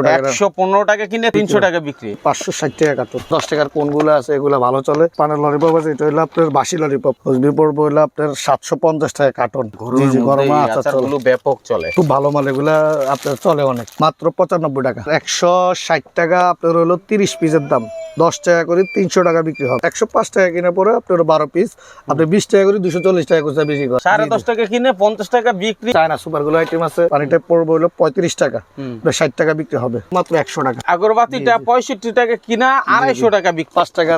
একশো পনেরো টাকা কিনে তিনশো টাকা বিক্রি। পাঁচশো ষাট টাকা দশ টাকার কোনগুলো আছে এগুলো ভালো চলে। পানের ললিপপ আছে এটা হলো আপনার বাসি পড়ব হলো আপনার সাতশো পঞ্চাশ টাকা কার্টন। গরম আচারগুলো ব্যাপক চলে। খুব ভালো মাল এগুলা আপনার চলে অনেক। মাত্র পঁচানব্বই টাকা। একশো ষাট টাকা আপনার হলো তিরিশ পিসের দাম। দশ টাকা করে তিনশো টাকা বিক্রি হবে একশো পাঁচ টাকা কিনে পরে আপনার বারো পিস। আপনি বিশ টাকা করে দুশো চল্লিশ টাকা করে বিক্রি করেন। সাড়ে দশ টাকা কিনে পঞ্চাশ টাকা বিক্রি। চায়না সুপারগুলো আইটেম আছে। পানিটা পড়ব হলো পঁয়ত্রিশ টাকা। ষাট টাকা বিক্রি হবে। মাত্র একশো টাকা। আগরবাতিটা পঁয়ষট্টি টাকা কিনা আড়াইশো টাকা বিক্রি। পাঁচ টাকা।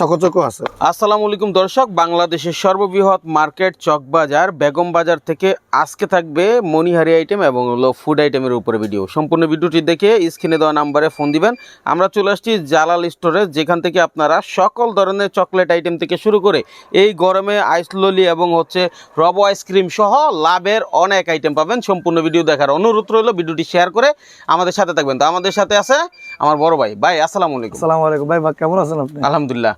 চকচকো আছে। আসসালামু আলাইকুম দর্শক বাংলাদেশের সর্ববৃহৎ মার্কেট চকবাজার বেগম বাজার থেকে আজকে থাকবে মনিহারি আইটেম এবং হলো ফুড আইটেমের উপরে ভিডিও সম্পূর্ণ ভিডিওটি দেখে স্ক্রিনে দেওয়া নাম্বারে ফোন দিবেন। আমরা চলে আসছি জালাল স্টোরে যেখান থেকে আপনারা সকল ধরনের চকলেট আইটেম থেকে শুরু করে এই গরমে আইসললি এবং হচ্ছে রব আইসক্রিম সহ লাভের অনেক আইটেম পাবেন। সম্পূর্ণ ভিডিও দেখার অনুরোধ রইল ভিডিওটি শেয়ার করে আমাদের সাথে থাকবেন। তো আমাদের সাথে আছে আমার বড় ভাই। ভাই আসসালামু আলাইকুম। আসসালামু আলাইকুম। ভাই ভাই কেমন আছেন আপনি? আলহামদুলিল্লাহ।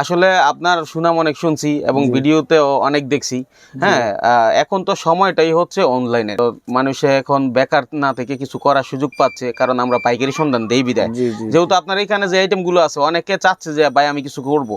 আসলে আপনার সুনাম অনেক শুনছি এবং ভিডিওতেও অনেক দেখছি। হ্যাঁ এখন তো সময়টাই হচ্ছে অনলাইনে তো মানুষে এখন বেকার না থেকে কিছু করার সুযোগ পাচ্ছে কারণ আমরা পাইকারি সন্ধান দেই বিদায়। যেহেতু আপনার এখানে যে আইটেমগুলো আছে অনেকে চাচ্ছে যে ভাই আমি কিছু করব।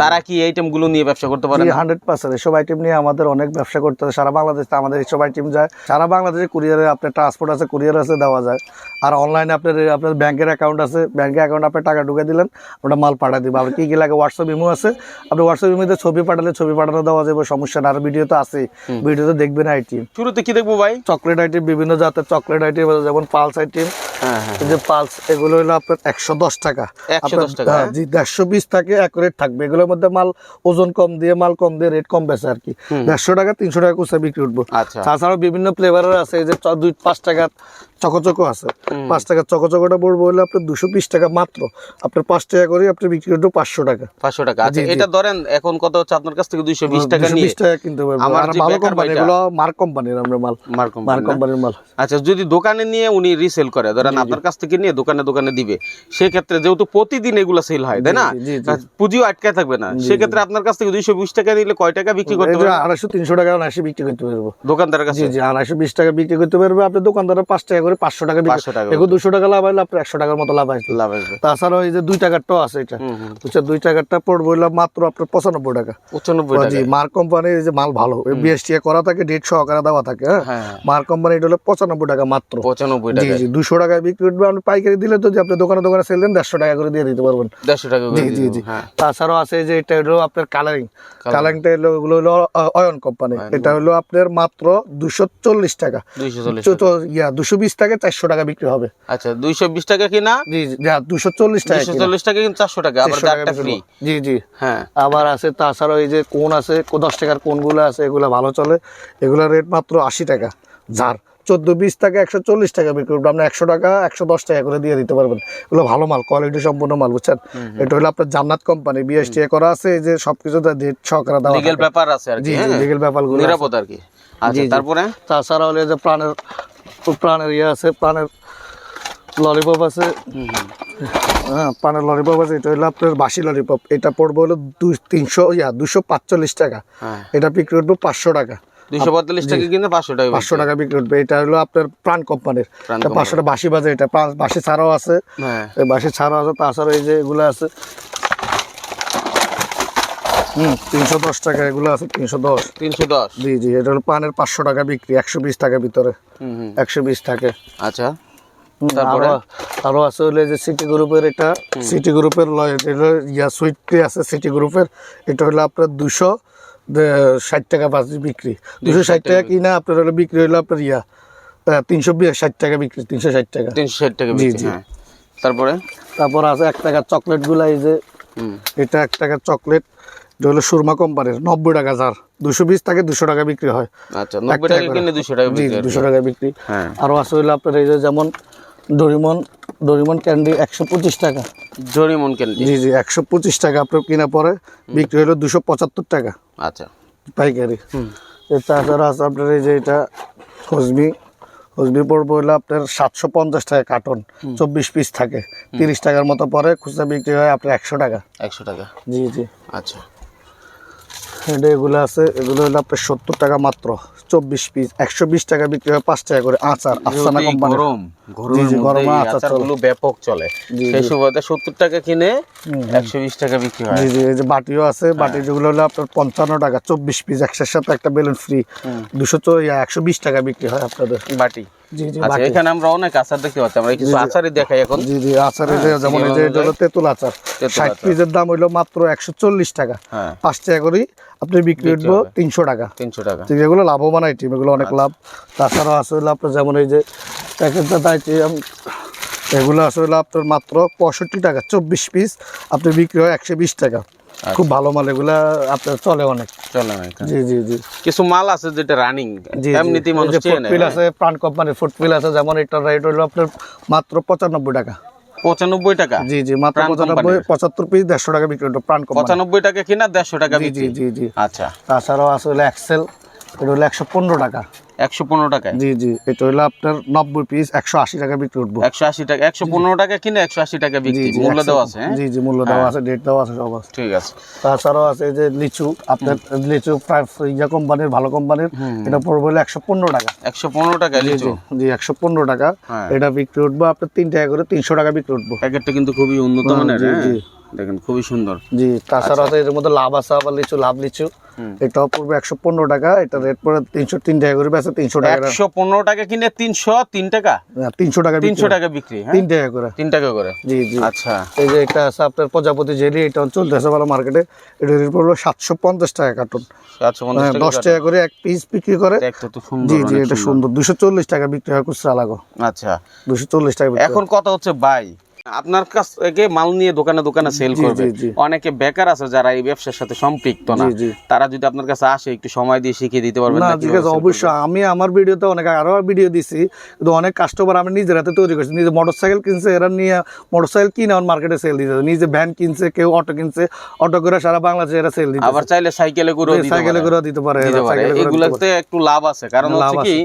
তারা কি এই আইটেমগুলো নিয়ে ব্যবসা করতে পারে হান্ড্রেড পার্সেন্ট এসব আইটেম নিয়ে আমাদের অনেক ব্যবসা করতে হয়। সারা বাংলাদেশে আমাদের এইসব আইটেম যায়। সারা বাংলাদেশে কুরিয়ারে আপনার ট্রান্সপোর্ট আছে কুরিয়ার আছে দেওয়া যায়। আর অনলাইনে আপনার আপনার ব্যাংকের অ্যাকাউন্ট আছে। ব্যাংকের অ্যাকাউন্ট আপনি টাকা ঢুকে দিলেন ওটা মাল পাঠা দিবে। আর কি কী লাগে হোয়াটসঅ্যাপ ইমো আছে। আপনি হোয়াটসঅ্যাপ ইমোতে ছবি পাঠালে ছবি পাঠানো দেওয়া যাবে সমস্যা না। আর ভিডিও তো আছে ভিডিওতে দেখবেন আইটেম শুরুতে কি দেখব ভাই? চকলেট আইটেম বিভিন্ন জাতের চকলেট আইটেম যেমন পালস আইটেম হ্যাঁ হ্যাঁ এই যে পালস এগুলো হলো আপনার একশো দশ টাকা। 110 আপনার- টাকা, হ্যাঁ? জি দেড়শো বিশ থাকে এক রেট থাকবে। এগুলোর মধ্যে মাল ওজন কম দিয়ে মাল কম দিয়ে রেট কম বেছে আর কি দেড়শো টাকা তিনশো টাকা কুচা বিক্রি উঠবো। আচ্ছা। তাছাড়াও বিভিন্ন ফ্লেভারের আছে যে দুই পাঁচ টাকা চকচকো আছে। পাঁচ টাকা চকচকোটা পড়ব হলে আপনার দুশো বিশ টাকা মাত্র। আপনার পাঁচ টাকা করে আপনি বিক্রি উঠবো পাঁচশো টাকা। পাঁচশো টাকা। আচ্ছা এটা ধরেন এখন কত হচ্ছে আপনার কাছ থেকে দুইশো বিশ টাকা 220 নিয়ে? টাকা কিনতে পারব। আমার ভালো কোম্পানি এগুলো মার্ক কোম্পানির আমরা মাল। মার মার্ক কোম্পানির মাল। আচ্ছা যদি দোকানে নিয়ে উনি রিসেল করে ধরেন আপনার কাছ থেকে নিয়ে দোকানে দোকানে দিবে সেক্ষেত্রে যেহেতু প্রতিদিন এগুলো সেল হয় তাই না। পুঁজিও আটকায় থাকবে না। সেক্ষেত্রে আপনার কাছ থেকে দুইশো বিশ টাকা নিলে কয় টাকা বিক্রি করতে পারবে? আড়াইশো তিনশো টাকা আড়াইশো বিক্রি করতে পারব। দোকানদারের কাছে? জি আড়াইশো বিশ টাকা বিক্রি করতে পারবে। আপনি দোকানদারের পাঁচ টাকা করে পাঁচশো টাকা 500 টাকা এখন দুশো টাকা লাভ হলে আপনার একশো টাকার মতো লাভ আসবে। লাভ আসবে। তাছাড়াও এই যে দুই টাকারটাও আছে এটা। হুম দুই টাকারটা পড়ব হইল মাত্র আপনার পঁচানব্বই টাকা। পঁচানব্বই টাকা জি মার্ক কোম্পানির যে মাল ভালো। বিএসটি করা থাকে ডেট সহকারে দেওয়া থাকে হ্যাঁ? হ্যাঁ হ্যাঁ। কোম্পানি এটা হলো পঁচানব্বই টাকা মাত্র। পঁচানব্বই টাকা জি দুশো টাকায় বিক্রি করবে। আপনি পাইকারি দিলে তো যে আপনি দোকানে দোকানে সেল দেন দেড়শো টাকা করে দিয়ে দিতে পারবেন। দেড়শো টাকা জি জি জি। হ্যাঁ। তাছাড়াও আছে যে এটা হলো আপনার কালারিং কালারিংটা হলো এগুলো হলো অয়ন কোম্পানি। এটা হলো আপনার মাত্র দুশো চল্লিশ টাকা। তো ইয়া দুশো বিশ চারশো টাকা বিক্রি হবে। আচ্ছা দুইশো বিশ টাকা কিনা জি জি দুশো চল্লিশ টাকা চল্লিশ টাকা কিন্তু চারশো টাকা আবার টাকা ফ্রি জি জি। হ্যাঁ। আবার আছে তাছাড়াও এই যে কোন আছে দশ টাকার কোনগুলো আছে এগুলো ভালো চলে। এগুলোর রেট মাত্র আশি টাকা। যার চোদ্দ বিশ টাকা একশো চল্লিশ টাকা বিক্রি করব আপনি একশো টাকা একশো দশ টাকা করে দিয়ে দিতে পারবেন। এগুলো ভালো মাল কোয়ালিটি সম্পূর্ণ মাল বুঝছেন? এটা হলো আপনার জান্নাত কোম্পানি বিএসটি করা আছে এই যে সবকিছু সহকারে দেওয়া লিগেল ব্যাপার আছে আর কি জি জি হ্যাঁ। লিগেল ব্যাপারগুলো নিরাপদ আর কি। আচ্ছা তারপরে? তাছাড়া হলে যে প্রাণের প্রাণের ইয়ে আছে প্রাণের ললিপপ আছে। হ্যাঁ প্রাণের ললিপপ আছে এটা হলো আপনার বাসি ললিপপ এটা পড়বে হলো তিনশো ইয়া দুশো পাঁচচল্লিশ টাকা। হ্যাঁ। এটা বিক্রি করব পাঁচশো টাকা। দুইশো পঁয়তাল্লিশ টাকা কিনে পাঁচশো টাকা পাঁচশো টাকা বিক্রি করবে। এটা হলো আপনার প্রাণ কোম্পানির। পাঁচশো টাকা বাসি বাজে এটা বাসি ছাড়াও আছে। হ্যাঁ। বাসি ছাড়াও আছে তাছাড়া এই যে এগুলো আছে। হুম তিনশো দশ টাকা এগুলো আছে তিনশো দশ। তিনশো দশ? জি জি এটা হলো পানের পাঁচশো টাকা বিক্রি একশো বিশ টাকা ভিতরে। একশো বিশ থাকে। আচ্ছা। তারপরে? আরো- আছে হলে যে সিটি গ্রুপের এটা সিটি গ্রুপের লয় এটা ইয়া সুইটটি আছে সিটি গ্রুপের এটা হলো আপনার দুশো ষাট টাকা পাঁচ বিক্রি। দুশো ষাট টাকা কিনা আপনার হলো বিক্রি হলো আপনার ইয়া তিনশো ষাট টাকা বিক্রি তিনশো ষাট টাকা। তিনশো ষাট টাকা জি, জি। হ্যাঁ। তারপরে? তারপর আছে এক টাকার চকলেটগুলা এই যে হুম। এটা এক টাকার চকলেট এটা হলো সুরমা কোম্পানির নব্বই টাকা যার। দুশো বিশ থেকে দুশো টাকা বিক্রি হয়। আচ্ছা নব্বই টাকা কিনে দুশো টাকা জি বিক্রি আর দুশো টাকা বিক্রি। হ্যাঁ। আছে হলো আপনার এই যে যেমন ডরিমন ডরিমন ক্যান্ডি একশো পঁচিশ টাকা। জরিমন ক্যান্ডি। জি জি একশো পঁচিশ টাকা আপনার কিনা পরে বিক্রি হলো দুশো পঁচাত্তর টাকা। আচ্ছা। পাইকারি। তাছাড়া আছে আপনার এই যে এটা হজমি হজমি পড়ব হলো আপনার সাতশো পঞ্চাশ টাকা কার্টন। চব্বিশ পিস থাকে। তিরিশ টাকার মতো পরে খুচরা বিক্রি হয় আপনার একশো টাকা। একশো টাকা। জি জি। আচ্ছা। এটা এগুলো আছে এগুলো হলো আপনার সত্তর টাকা মাত্র। চব্বিশ পিস একশো বিশ টাকা বিক্রি হয় পাঁচ টাকা করে আচার আফসানা কোম্পানি গরম। আচারগুলো ব্যাপক চলে। জি, সেই সুবাদে সত্তর টাকা কিনে একশো বিশ টাকা বিক্রি হয়। জি জি এই যে বাটিও আছে হ্যাঁ। বাটি যেগুলো হলো আপনার পঞ্চান্ন টাকা চব্বিশ পিস একশোর সাথে একটা বেলুন ফ্রি দুশো একশো বিশ টাকা বিক্রি হয় আপনাদের। বাটি। আচ্ছা এখানে আমরা অনেক আচার দেখতে পাচ্ছি আমরা কিছু আচারই দেখাই এখন। জি জি আচার যেমন এই যে এটা হলো তেঁতুল আচার। পিসের দাম মাত্র একশো চল্লিশ টাকা। হ্যাঁ। টাকা করেই আপনি বিক্রি টাকা। তিনশো টাকা। ঠিক এগুলো লাভবান আইটেম এগুলো অনেক আচ্ছা। লাভ। তাছাড়াও আছে হলো আপনার যেমন এই যে প্যাকেটটা আইটেম এগুলো আছে হলো আপনার মাত্র পঁয়ষট্টি টাকা চব্বিশ পিস আপনি বিক্রি হয় একশো বিশ টাকা। খুব ভালো মাল এগুলা আপনার চলে অনেক। চলে না জি জি জি। কিছু মাল আছে যেটা রানিং এমনিতে মানুষ চেনে ফুটপিল আছে প্রাণ কোম্পানির ফুটপিল আছে যেমন এটার রেট হলো আপনার মাত্র পঁচানব্বই টাকা। পঁচানব্বই টাকা? জি জি মাত্র পঁচানব্বই। পঁচাত্তর পিস দেড়শো টাকা বিক্রি হলো প্রাণ কোম্পানি পঁচানব্বই টাকা কিনা দেড়শো টাকা জি জি জি জি। আচ্ছা। তাছাড়াও আছে এক্সেল এটা হলো একশো পনেরো টাকা। একশো পনেরো টাকায়? জি জি এটা হলো আপনার নব্বই পিস একশো আশি টাকা বিক্রি উঠবো একশো আশি টাকা একশো পনেরো টাকা কিনে একশো আশি টাকা বিক্রি মূল্য দেওয়া আছে হ্যাঁ? জি জি মূল্য দেওয়া আছে ডেট দেওয়া আছে সব আছে। ঠিক আছে। তাছাড়াও আছে যে লিচু আপনার লিচু ইয়া কোম্পানির ভালো কোম্পানির এটা পড়বে হলো একশো পনেরো টাকা। একশো পনেরো টাকা লিচু? জি একশো পনেরো টাকা। হ্যাঁ। এটা বিক্রি উঠবো আপনার তিন টাকা করে তিনশো টাকা বিক্রি উঠবো প্যাকেটটা কিন্তু খুবই উন্নত মানের জি, হ্যাঁ? জি। দেখেন খুবই সুন্দর। জি তাছাড়া আছে এর মধ্যে লাভ আছে আবার লিচু লাভ লিচু। হুম। এটাও পড়বে একশো পনেরো টাকা এটা রেট পড়ে তিনশো তিন টাকা করে বেছে তিনশো টাকা একশো পনেরো টাকা কিনে তিনশো তিন টাকা? তিনশো টাকা তিনশো। টাকা বিক্রি হ্যাঁ? তিন টাকা করে। তিন টাকা করে। জি জি। আচ্ছা। এই যে এটা আছে আপনার প্রজাপতি জেলি এটা চলতেছে ভালো মার্কেটে এটা রেট পড়বে সাতশো পঞ্চাশ টাকা কার্টুন সাতশো পঞ্চাশ হ্যাঁ, টাকা দশ টাকা করে এক পিস বিক্রি করে। দেখতে তো সুন্দর জি জি এটা সুন্দর। দুশো চল্লিশ টাকা বিক্রি হয় খুচরা লাগো। আচ্ছা। দুশো চল্লিশ টাকা এখন কথা হচ্ছে ভাই আপনার কাছ থেকে মাল নিয়ে দোকানে দোকানে সেল করবে। অনেকে বেকার আছে যারা এই ব্যবসার সাথে সম্পৃক্ত না। তারা যদি আপনার কাছে আসে একটু সময় দিয়ে শিখিয়ে দিতে পারবেন না ঠিক আছে অবশ্যই। আমি আমার ভিডিওতে অনেক আরও ভিডিও দিছি কিন্তু অনেক কাস্টমার আমি নিজের হাতে তৈরি করছি। নিজে মোটরসাইকেল কিনছে এরা নিয়ে মোটরসাইকেল কিনে আমার মার্কেটে সেল দিতে নিজে ভ্যান কিনছে কেউ অটো কিনছে অটো করে সারা বাংলাদেশে এরা সেল দিতে আবার চাইলে সাইকেলে করে সাইকেলে করে দিতে পারে এগুলোতে একটু লাভ আছে। কারণ লাভ হচ্ছে কি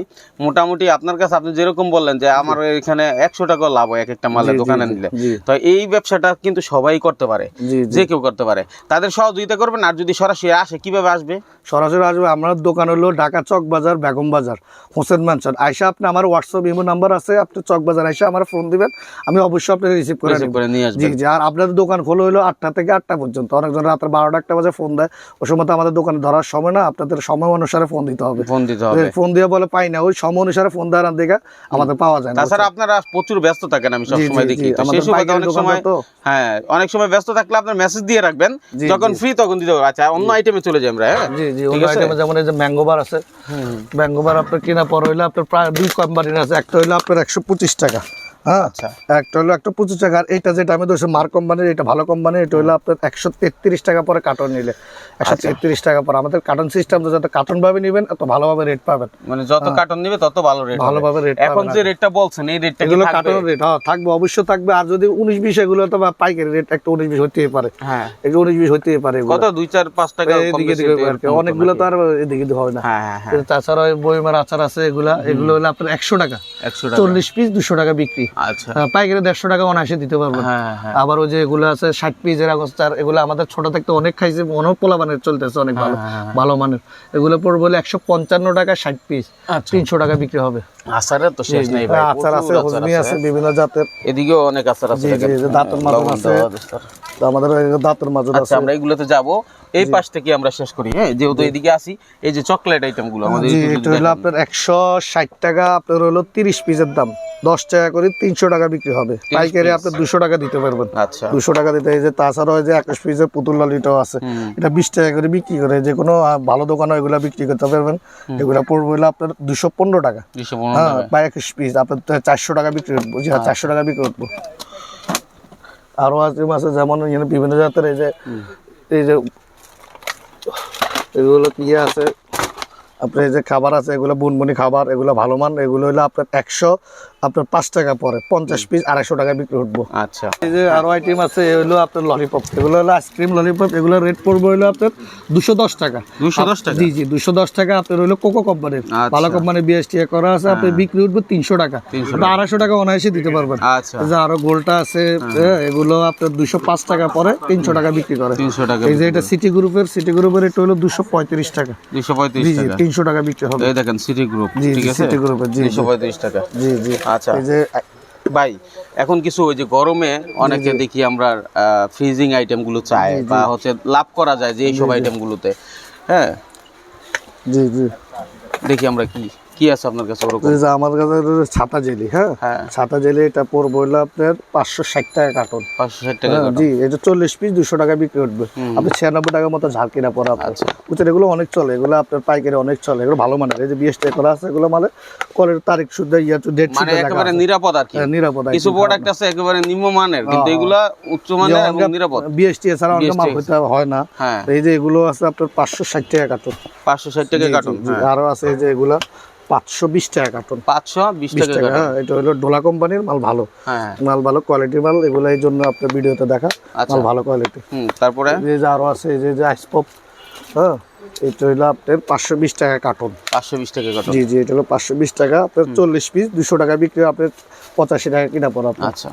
মোটামুটি আপনার কাছে আপনি যেরকম বললেন যে আমার এখানে একশো টাকা লাভ হয় এক একটা মালে জি, জি, দোকানে নিলে। জি। তো এই ব্যবসাটা কিন্তু সবাই করতে পারে জি জি। যে কেউ করতে পারে। তাদের সহযোগিতা করবেন আর যদি সরাসরি আসে কীভাবে আসবে? সরাসরি আসবে আমার দোকান হলো ঢাকা চক বাজার বেগম বাজার হোসেন ম্যানশন আইসা আপনি আমার হোয়াটসঅ্যাপ ইমো নাম্বার আছে আপনি চক বাজার আইসা আমার ফোন দিবেন আমি অবশ্যই আপনাকে রিসিভ করে নিয়ে জি আসবেন। জি আর আপনাদের দোকান খোলো হলো আটটা থেকে আটটা পর্যন্ত। অনেকজন রাত্রে বারোটা একটা বাজে ফোন দেয় ওই সময় তো আমাদের দোকানে ধরার সময় না আপনাদের সময় অনুসারে ফোন দিতে হবে। ফোন দিতে হবে। ফোন দিয়ে বলে পাই না ওই সময় অনুসারে ফোন দেওয়ার দিকে আমাদের পাওয়া যায় না তাছাড়া আপনারা প্রচুর ব্যস্ত থাকেন আমি জি, সবসময় জি, দেখি। সুবাদে পাইকারি অনেক সময় হ্যাঁ অনেক সময় ব্যস্ত থাকলে আপনার মেসেজ দিয়ে রাখবেন। যখন ফ্রি তখন দিতে আচ্ছা অন্য আইটেমে চলে যাই আমরা হ্যাঁ? জি জি অন্য আইটেমে যেমন এই যে ম্যাঙ্গো বার আছে। ম্যাঙ্গো বার আপনার কেনা পর হইলে আপনার প্রায় দুই কোম্পানির আছে। একটা হইল আপনার একশো পঁচিশ টাকা। আচ্ছা। একটা হলো একটা পঁচিশ টাকা আর এটা যেটা আমি ধরছি মার কোম্পানির এটা ভালো কোম্পানির এটা হলো আপনার একশো তেত্রিশ টাকা পরে কার্টন নিলে। একশো আচ্ছা। তেত্রিশ টাকা পরে। আমাদের কার্টন সিস্টেম যত কার্টন ভাবে নেবেন তত ভালোভাবে রেট পাবেন। মানে যত কার্টন নিবে তত ভালো রেট ভালোভাবে rate এখন যে রেটটা বলছেন এই রেটটা এগুলো কার্টনের রেট হ্যাঁ থাকবে অবশ্যই থাকবে। আর যদি উনিশ বিশ এগুলো তো পাইকারি রেট একটা উনিশ বিশ হতেই পারে। হ্যাঁ। এগুলো উনিশ বিশ হতেই পারে কত? দুই চার পাঁচ টাকা এদিকে অনেকগুলো তো আর এদিকে হবে না। হ্যাঁ হ্যাঁ হ্যাঁ। তাছাড়া বইমার আচার আছে এগুলা। এগুলো হলো আপনার একশো টাকা। একশো টাকা। চল্লিশ পিস দুশো টাকা বিক্রি। আচ্ছা। পাইকারি দেড়শো টাকা অনায়াসে দিতে পারবেন। হ্যাঁ হ্যাঁ। আবার ওই যে এগুলো আছে ষাট পিস এর আগস্টার এগুলো আমাদের ছোট থাকতে অনেক খাইছে অনেক পোলা মানের চলতেছে অনেক ভালো হ্যাঁ, ভালো মানের। এগুলো পড়বে বলে একশো পঞ্চান্ন টাকা ষাট পিস আচ্ছা। তিনশো টাকা বিক্রি হবে। আচারের তো শেষ নেই আচার আছে বিভিন্ন জাতের। এদিকেও অনেক আচার আছে দাঁতের মাধ্যম আছে। তো আমাদের দাঁতের মাঝে আচ্ছা আমরা এইগুলোতে যাব। এই পাশ থেকে আমরা শেষ করি? হ্যাঁ যেহেতু এদিকে আসি এই যে চকলেট আইটেমগুলো আমাদের এটা হলো আপনার একশো ষাট টাকা আপনার হলো তিরিশ পিসের দাম। দশ টাকা করে তিনশো টাকা বিক্রি হবে। পাইকারি আপনি দুশো টাকা দিতে পারবেন। আচ্ছা। দুশো টাকা দিতে এই যে তাছাড়া যে একুশ পিসের পুতুল লালিটাও আছে। এটা বিশ টাকা করে বিক্রি করে। যে কোনো ভালো দোকানে এগুলো বিক্রি করতে পারবেন। এগুলো পড়বে হলো আপনার দুশো পনেরো টাকা। হ্যাঁ। বা একুশ পিস। আপনার চারশো টাকা বিক্রি জি হ্যাঁ চারশো টাকা বিক্রি উঠবো আরও আছে মাছে যেমন এখানে বিভিন্ন জাতের এই যে এই যে, এগুলো কি আছে? আপনার এই যে খাবার আছে, এগুলো বুনবুনি খাবার, এগুলো ভালো মান এগুলো হলো আপনার একশো আপনার পাঁচ টাকা পরে পঞ্চাশ পিস আড়াইশো টাকা বিক্রি উঠবো আচ্ছা। এই যে আরও আইটেম আছে এ হলো আপনার ললিপপ এগুলো হলো আইসক্রিম ললিপপ এগুলো রেট পড়বে হলো আপনার দুশো দশ টাকা। 210 টাকা? জি জি দুশো দশ টাকা আপনার হলো কোকো কোম্পানির। ভালো কোম্পানি বিএসটি করা আছে আপনি বিক্রি উঠবে তিনশো টাকা। আড়াইশো টাকা অনায়াসে দিতে পারবেন। আচ্ছা। যে আরও গোলটা আছে হ্যাঁ, এগুলো আপনার দুশো পাঁচ টাকা পরে তিনশো টাকা বিক্রি করে। তিনশো টাকা এই যে এটা সিটি গ্রুপের সিটি গ্রুপের এটা হলো দুশো পঁয়ত্রিশ টাকা। দুইশো পঁয়ত্রিশ টাকা। তিনশো টাকা বিক্রি হবে। এই দেখেন সিটি গ্রুপ জি, ঠিক আছে? সিটি গ্রুপের, জি, দুইশো জি। পঁয়ত্রিশ টাকা। জি জি। আচ্ছা। এই যে ভাই এখন কিছু ওই যে গরমে অনেকে দেখি আমরা ফ্রিজিং আইটেমগুলো চাই বা হচ্ছে লাভ করা যায় যে এইসব আইটেম গুলোতে। হ্যাঁ? জি জি। দেখি আমরা কি কি আছে আপনার কাছে ওরকম? এই যে আমার কাছে ছাতা জেলি হ্যাঁ? হ্যাঁ। ছাতা জেলি এটা পড়বে হলো আপনার পাঁচশো ষাট টাকা কার্টন। পাঁচশো ষাট টাকা হ্যাঁ, জি এটা চল্লিশ পিস দুশো টাকা বিক্রি উঠবে আপনি ছিয়ানব্বই টাকার মতো ঝাল কিনা পরে আপনার। আচ্ছা। বুঝছেন এগুলো অনেক চলে এগুলো আপনার পাইকারি অনেক চলে এগুলো ভালো মানের। এই যে বিএস টাকা করা আছে এগুলো মানে কলের তারিখ শুদ্ধ ইয়া ডেট মানে একেবারে নিরাপদ আর কি। নিরাপদ কিছু প্রোডাক্ট আছে একেবারে নিম্নমানের কিন্তু এগুলা উচ্চমানের এবং নিরাপদ। বিএসটি এছাড়া মাল BST হইতে হয় না। হ্যাঁ। এই যে এগুলো আছে আপনার পাঁচশো ষাট টাকা কার্টন। পাঁচশো ষাট টাকা কার্টুন হ্যাঁ। আরও আছে এই যে এগুলা। পাঁচশো বিশ টাকা কার্টন। পাঁচশো বিশ টাকা হ্যাঁ এটা হলো ডোলা কোম্পানির মাল ভালো। হ্যাঁ। মাল ভালো কোয়ালিটির মাল এগুলো এই জন্য আপনার ভিডিওতে দেখা। আচ্ছা। মাল ভালো কোয়ালিটি হুম তারপরে? এই যে আরও আছে এই যে যে আইসপপ হ্যাঁ এটা হলো আপনার পাঁচশো বিশ টাকা কার্টন। পাঁচশো বিশ টাকা কার্টুন। জি জি এটা হলো পাঁচশো বিশ টাকা আপনার চল্লিশ পিস দুশো টাকা বিক্রি আপনার পঁচাশি টাকা কিনা পড়া আচ্ছা।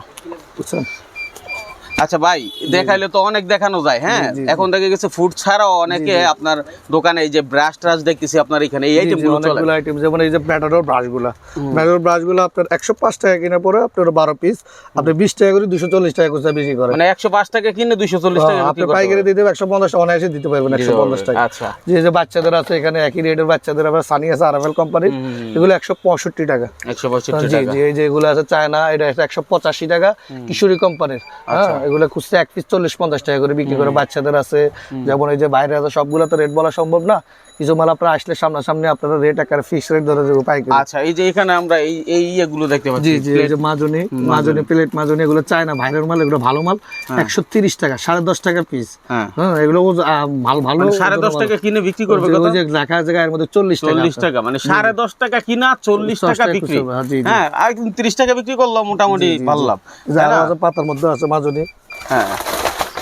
বুঝছেন? আচ্ছা ভাই দেখাইলে তো অনেক দেখানো যায় হ্যাঁ। এখন দেখে গেছে ফুড ছাড়াও অনেকে আপনার দোকানে এই যে ব্রাশ ট্রাশ দেখতেছি আপনার এখানে এই আইটেমগুলো চলে। অনেকগুলো আইটেম যেমন এই যে ম্যাটাডোর ব্রাশগুলো ম্যাটাডোর ব্রাশগুলো আপনার একশো পাঁচ টাকা কিনা পরে আপনার বারো পিস আপনি বিশ টাকা করে দুশো চল্লিশ টাকা করে বেশি করে। মানে একশো পাঁচ টাকা কিনে দুইশো চল্লিশ টাকা আপনি পাইকারি হবে। দিতে একশো পঞ্চাশ অনায়াসে দিতে পারবেন একশো পঞ্চাশ টাকা। আচ্ছা। যে যে বাচ্চাদের আছে এখানে একই রেটের বাচ্চাদের আবার সানি আছে আরএফএল কোম্পানি এগুলো একশো পঁয়ষট্টি টাকা। একশো পঁয়ষট্টি জি টাকা। জি এই যে এগুলো আছে চায়না এটা একশো পঁচাশি টাকা কিশোরী কোম্পানির আচ্ছা। হ্যাঁ এগুলো খুচরা এক পিস চল্লিশ পঞ্চাশ টাকা করে বিক্রি করে। বাচ্চাদের আছে। যেমন এই যে বাইরে আছে সবগুলো তো রেট বলা সম্ভব না। কিছু মাল আপনারা আসলে সামনাসামনি আপনারা রেট আকারে ফিক্স রেট ধরে দেবো পাইকারি। আচ্ছা এই যে এখানে আমরা এই এই ইয়েগুলো দেখতে পাচ্ছি জি এই যে মাজনি মাজনি প্লেট মাজনি এগুলো চায়না ভাইরের মাল এগুলো ভালো মাল। একশো তিরিশ টাকা সাড়ে দশ টাকা পিস হ্যাঁ। হ্যাঁ এগুলো মাল ভালো মানে সাড়ে দশ টাকা কিনে বিক্রি করবে ওই যে লেখা আছে গায়ের মধ্যে চল্লিশ টাকা। চল্লিশ টাকা মানে সাড়ে দশ টাকা কিনা চল্লিশ টাকা বিক্রি। হ্যাঁ, জি, জি। হ্যাঁ, হ্যাঁ আর তিরিশ টাকা বিক্রি করলাম মোটামুটি পারলাম। পাতার মধ্যে আছে মাজনি। হ্যাঁ।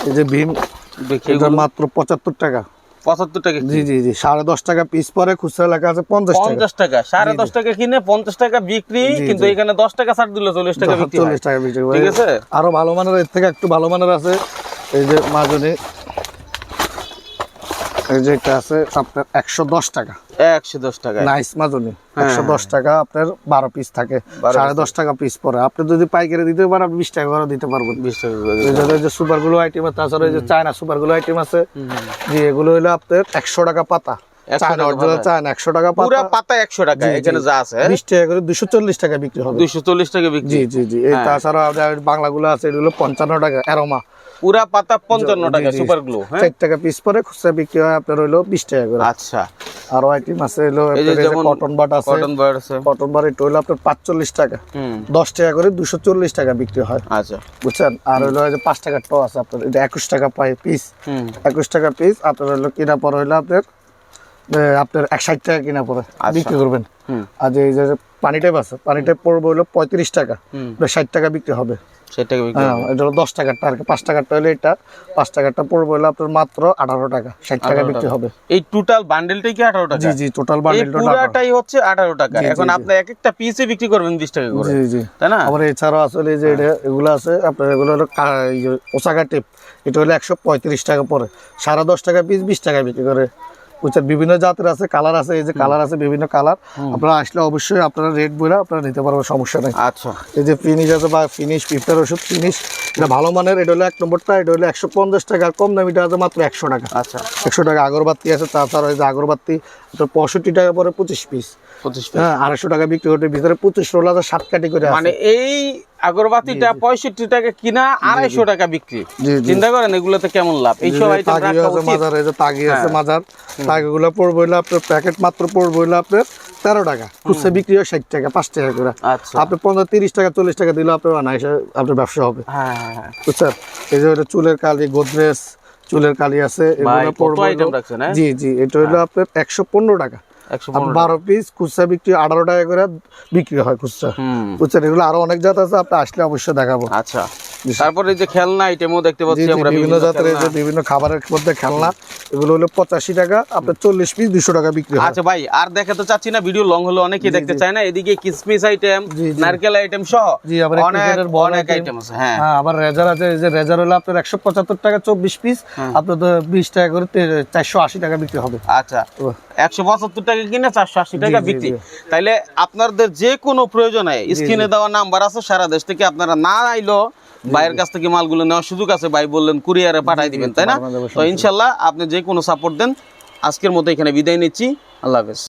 এই যে ভীম দেখি মাত্র পঁচাত্তর টাকা। পঁচাত্তর টাকা জি জি জি সাড়ে দশ টাকা পিস পরে খুচরা লেখা আছে পঞ্চাশ টাকা। পঞ্চাশ টাকা সাড়ে দশ টাকা কিনে পঞ্চাশ টাকা বিক্রি কিন্তু এখানে দশ টাকা ছাড় দিলে চল্লিশ টাকা বিক্রি চল্লিশ টাকা বিক্রি করে। ঠিক আছে? আরও ভালো মানের এর থেকে একটু ভালো মানের আছে। এই যে মাজনি এই যে এটা আছে আপনার একশো দশ টাকা। একশো দশ টাকা নাইস মাজনি। টাকা আপনার বারো পিস থাকে। সাড়ে দশ টাকা পিস পরে আপনি যদি পাইকারি দিতে পারেন আপনি বিশ টাকা করে দিতে পারবেন। বিশ টাকা করে। যে- সুপারগুলো আইটেম আছে তাছাড়া যে চায়না সুপারগুলো আইটেম আছে এগুলো হলো আপনার একশো টাকা পাতা। 100 টাকা পাতা। চায়না একশো টাকা পুরা পাতা। পাতা একশো টাকা এখানে যা আছে। বিশ টাকা করে দুশো চল্লিশ টাকা বিক্রি হবে। দুইশো চল্লিশ টাকা বিক্রি। জি জি জি। এই তাছাড়া আপনার বাংলাগুলো আছে এগুলো পঞ্চান্ন টাকা এরোমা পুরা পাতা পঞ্চান্ন টাকা। সুপার গ্লো হ্যাঁ। চার টাকা পিস পরে খুচরা বিক্রি হয় আপনার হইল বিশ টাকা করে। আচ্ছা। আরও আইটেম আছে হলো কটন বাট আছে কটন বার্ড আছে। কটন বার এটা হইল আপনার পাঁচচল্লিশ টাকা। হুম। দশ টাকা করে দুশো চল্লিশ টাকা বিক্রি হয়। আচ্ছা। বুঝছেন? আর এই যে পাঁচ টাকার টো আছে আপনার এটা একুশ টাকা পাই পিস হুম। একুশ টাকা পিস আপনার হলো কিনা পরে হইল আপনার আপনার এক ষাট টাকা কিনা পরে বিক্রি করবেন। আর যে এই যে পানি টাইপ আছে পানি টাইপ পড়বে হলো পঁয়ত্রিশ টাকা। ষাট টাকা বিক্রি হবে। এটা হলো দশ টাকারটা আর কি পাঁচ টাকারটা হলে এটা পাঁচ টাকারটা পড়বে হলো আপনার মাত্র আঠারো টাকা ষাট টাকা বিক্রি হবে। এই টোটাল বান্ডেলটাই কি আঠারো টাকা? জি জি টোটাল বান্ডেলটা পুরাটাই হচ্ছে আঠারো টাকা। এখন আপনি এক একটা পিসে বিক্রি করবেন বিশ টাকা করে। জি জি। তাই না? আবার এছাড়াও আসলে যে এটা এগুলো আছে আপনার এগুলো হলো ওসাকা টেপ এটা হলো একশো পঁয়ত্রিশ টাকা পরে সাড়ে দশ টাকা পিস বিশ টাকা বিক্রি করে। বুঝছেন বিভিন্ন জাতের আছে কালার আছে এই যে কালার আছে বিভিন্ন কালার আপনারা আসলে অবশ্যই আপনারা রেড বইরা আপনারা নিতে পারবেন সমস্যা নেই। আচ্ছা। এই যে ফিনিশ আছে বা ফিনিশ পিপটার ওষুধ ফিনিশ এটা ভালো মানের এটা হলো এক নম্বরটা এটা হলো একশো পঞ্চাশ টাকা কম দামিটা আছে মাত্র একশো টাকা। আচ্ছা। একশো টাকা আগরবাতি আছে তাছাড়া এই যে আগরবাতি পঁয়ষট্টি টাকা পরে পঁচিশ পিস আড়াইশো টাকা বিক্রি করতে ভিতরে পঁচিশ রোল আছে সাত কাটি করে মানে এই আগরবাতিটা পঁয়ষট্টি টাকা কিনা আড়াইশো টাকা বিক্রি। চিন্তা করেন এগুলোতে কেমন লাভ? এইসব মাজার এই যে তাগি আছে হ্যাঁ। মাজার। তাগিগুলো পড়বে হইলে আপনার প্যাকেট মাত্র পড়বে হইলে আপনার তেরো টাকা। খুচরা বিক্রি হয় ষাট টাকা পাঁচ টাকা করে। আচ্ছা। আপনি পনেরো তিরিশ টাকা চল্লিশ টাকা দিলে আপনার অনায়াসে আপনার ব্যবসা হবে। হ্যাঁ হ্যাঁ হ্যাঁ। বুঝছেন? এই যে চুলের কালি গোদরেজ চুলের কালি আছে এগুলো পড়বে হ্যাঁ? জি জি এটা হলো আপনার একশো পনেরো টাকা। বারো পিস খুচরা বিক্রি আঠারো টাকা করে বিক্রি হয় খুচরা। বুঝছেন এগুলো আরও অনেক জাত আছে আপনি আসলে অবশ্যই দেখাবো। আচ্ছা। তারপরে এই যে খেলনা আইটেমও দেখতে পাচ্ছি আমরা বিভিন্ন জাতের যে বিভিন্ন খাবারের মধ্যে খেলনা এগুলো হলো পঁচাশি টাকা আপনার চল্লিশ পিস দুশো টাকা বিক্রি আচ্ছা ভাই আর দেখাতে চাচ্ছি না ভিডিও লং হলে অনেকেই দেখতে চায় না এদিকে কিসমিস আইটেম। নারকেল আইটেম সহ অনেক অনেক আইটেম আছে হ্যাঁ। হ্যাঁ আবার রেজার আছে যে রেজার হলো আপনার একশো পঁচাত্তর টাকা চব্বিশ পিস আপনার তো বিশ টাকা করে চারশো আশি টাকা বিক্রি হবে। আচ্ছা একশো পঁচাত্তর টাকা কিনে চারশো আশি টাকা বিক্রি। তাইলে আপনাদের যে কোনো প্রয়োজনে স্ক্রিনে দেওয়া নাম্বার আছে সারা দেশ থেকে আপনারা না আইলো ভাইয়ের কাছ থেকে মালগুলো নেওয়ার সুযোগ আছে। ভাই বললেন কুরিয়ারে পাঠাই দিবেন তাই না? তো ইনশাল্লাহ আপনি যে কোনো সাপোর্ট দেন আজকের মতো এখানে বিদায় নিচ্ছি। আল্লাহ হাফেজ।